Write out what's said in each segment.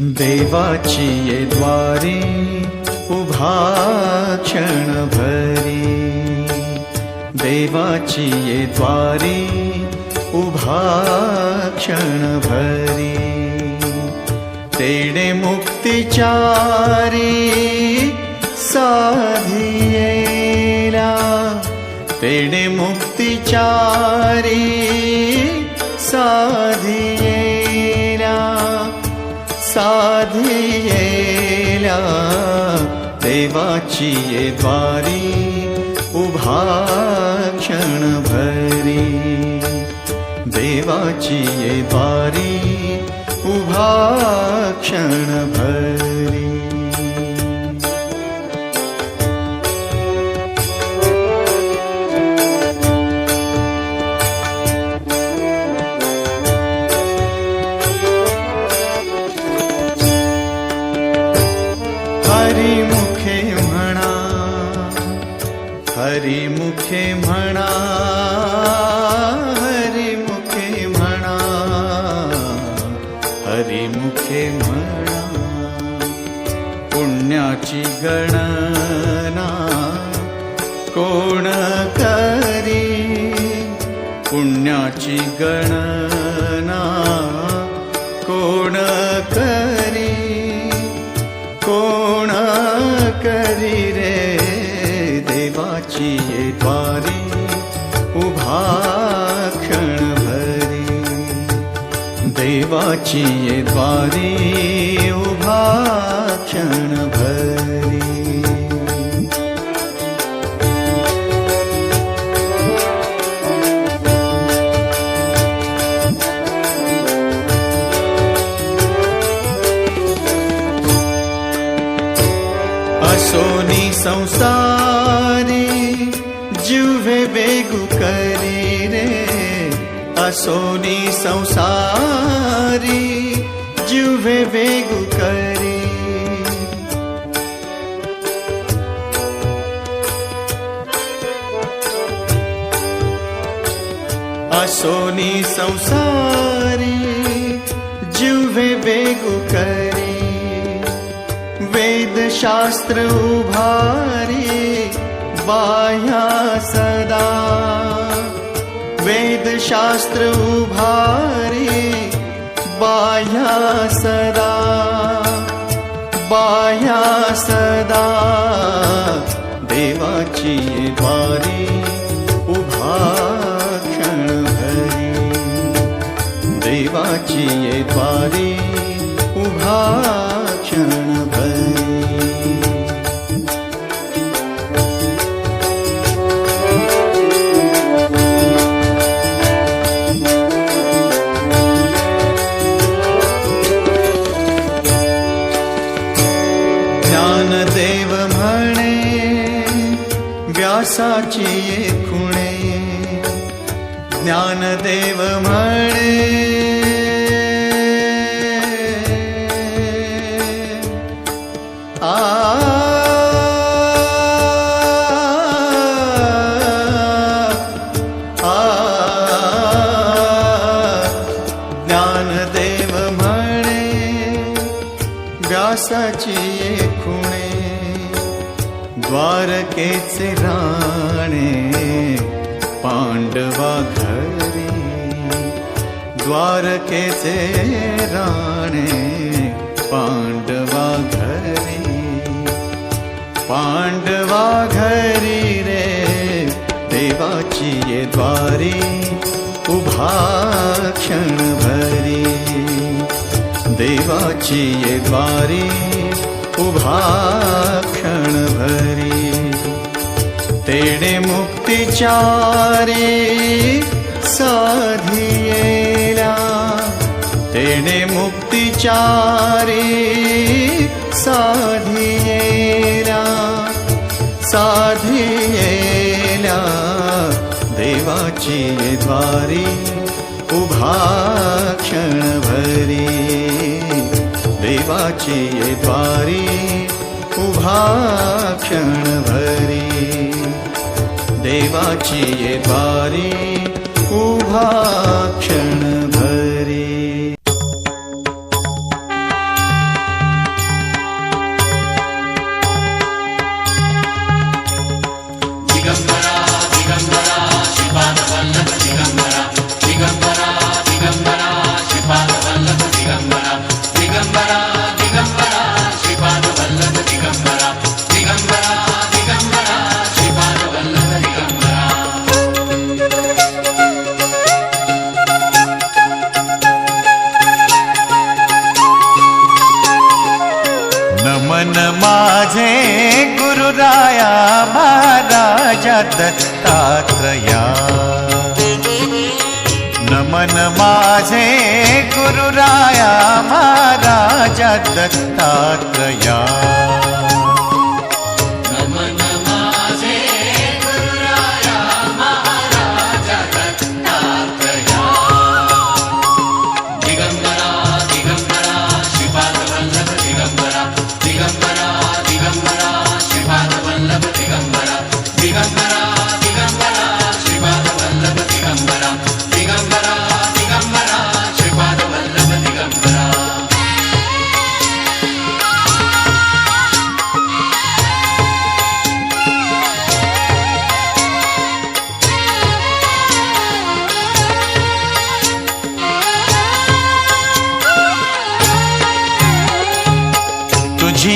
देवाचिये द्वारे उभाक्षण भरी। देवाचिये द्वारे उभाक्षण भरी। तेणे मुक्तिचारी साधी। तेडे मुक्तिचारी साधियेला साधियेला देवाची ये द्वारी उभा क्षण भरी देवाची ये द्वारी उभा क्षण हरी मुखे म्हणा हरी मुखे म्हणा हरी मुखे म्हणा पुण्याची गणना कोण करी? पुण्याची गणना देवाची ये द्वारी उभा क्षणभरी देवाची ये द्वारी उभा बेगु करी रे असोनी संसारी जुवे बेगु करी। असोनी संसारी जुवे बेगु करी। वेदशास्त्र उभारी बाह्या सदा। वेदशास्त्र उभारी बाह्या सदा। बाह्या सदा। देवाची ये द्वारी उभा क्षण भरी। देवाची ये द्वारी उभा क्षण वाचिये खुणे। ज्ञानदेव म्हणे आ। व्यासाची खुणे। द्वारकेचे राम। राणे पांडवा घरी द्वारकेचे राणे पांडवा घरी पांडवा घरी रे देवाची ये द्वारी उभा क्षण भरी देवाची ये द्वारी उभा क्षण भरी तेडे मुक्तिचारी साधियेला तेडे मुक्तिचारी साधियेला साधियेला देवाची ये द्वारी उभा क्षण भरी। देवाची ये द्वारी उभा क्षण देवाची ये बारी उभा मन माझे गुरुराया महाराजा दत्तात्रया.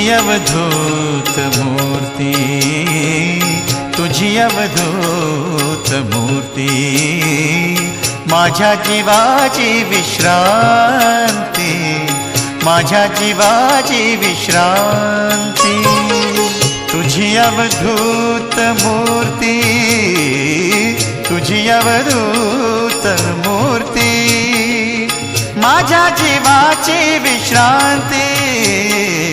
अवधूत मूर्ति, तुझी अवधूत मूर्ति, माझ्या जीवाची विश्रांती, माझ्या जीवाची विश्रांती. तुझी अवधूत मूर्ती, तुझी अवधूत मूर्ती, माझ्या जीवाची विश्रांती.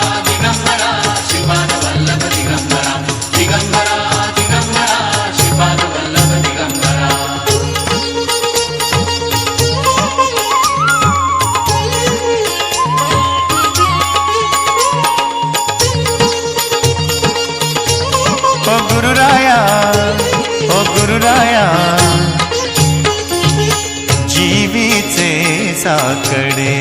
ಕಡೆ